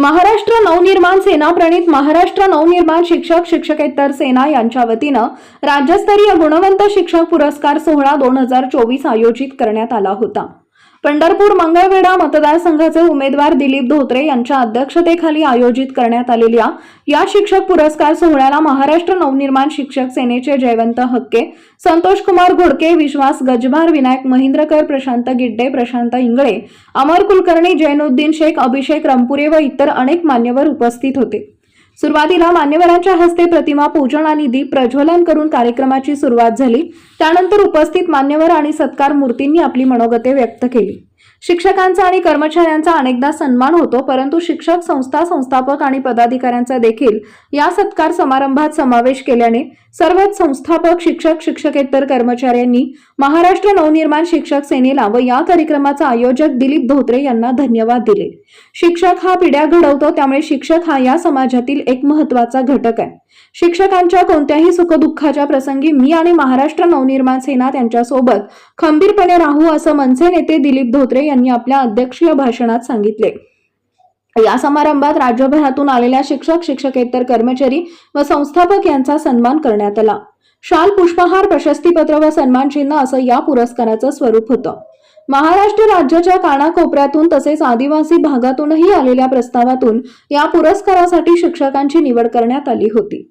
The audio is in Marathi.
महाराष्ट्र नवनिर्माण सेना प्रणित महाराष्ट्र नवनिर्माण शिक्षक शिक्षकेतर सेना यांच्या वतीनं राज्यस्तरीय गुणवंत शिक्षक पुरस्कार सोहळा दोन हजार चोवीस आयोजित करण्यात आला होता. पंढरपूर मंगळवेढा मतदारसंघाचे उमेदवार दिलीप धोत्रे यांच्या अध्यक्षतेखाली आयोजित करण्यात आलेल्या या शिक्षक पुरस्कार सोहळ्याला महाराष्ट्र नवनिर्माण शिक्षक सेनेचे जयवंत हक्के संतोष कुमार घोडके विश्वास गजभार विनायक महिंद्रकर प्रशांत गिड्डे प्रशांत इंगळे अमर कुलकर्णी जैनुद्दीन शेख अभिषेक रंपुरे व इतर अनेक मान्यवर उपस्थित होते. सुरुवातीला मान्यवरांच्या हस्ते प्रतिमा पूजन आणि दीप प्रज्वलन करून कार्यक्रमाची सुरुवात झाली. त्यानंतर उपस्थित मान्यवर आणि सत्कार मूर्तींनी आपली मनोगते व्यक्त केली. शिक्षकांचा आणि कर्मचाऱ्यांचा अनेकदा सन्मान होतो परंतु शिक्षक संस्था संस्थापक आणि पदाधिकाऱ्यांचा देखील या सत्कार समारंभात समावेश केल्याने सर्वच संस्थापक शिक्षक शिक्षकेतर कर्मचाऱ्यांनी महाराष्ट्र नवनिर्माण शिक्षक सेनेला व या कार्यक्रमाचा आयोजक दिलीप धोत्रे यांना धन्यवाद दिले. शिक्षक हा पिढ्या घडवतो त्यामुळे शिक्षक हा या समाजातील एक महत्त्वाचा घटक आहे. शिक्षकांच्या कोणत्याही सुखदुःखाच्या प्रसंगी मी आणि महाराष्ट्र नवनिर्माण सेना त्यांच्यासोबत खंबीरपणे राहू असं मनसे नेते दिलीप धोत्रे यांनी आपल्या अध्यक्षीय भाषणात सांगितले. या समारंभात राज्यभरातून आलेल्या शिक्षक शिक्षकेतर कर्मचारी व संस्थापक यांचा सन्मान करण्यात आला. शाल पुष्पहार प्रशस्तीपत्र व सन्मान चिन्ह असं या पुरस्काराचं स्वरूप होतं. महाराष्ट्र राज्याच्या कानाकोपऱ्यातून तसेच आदिवासी भागातूनही आलेल्या प्रस्तावातून या पुरस्कारासाठी शिक्षकांची निवड करण्यात आली होती.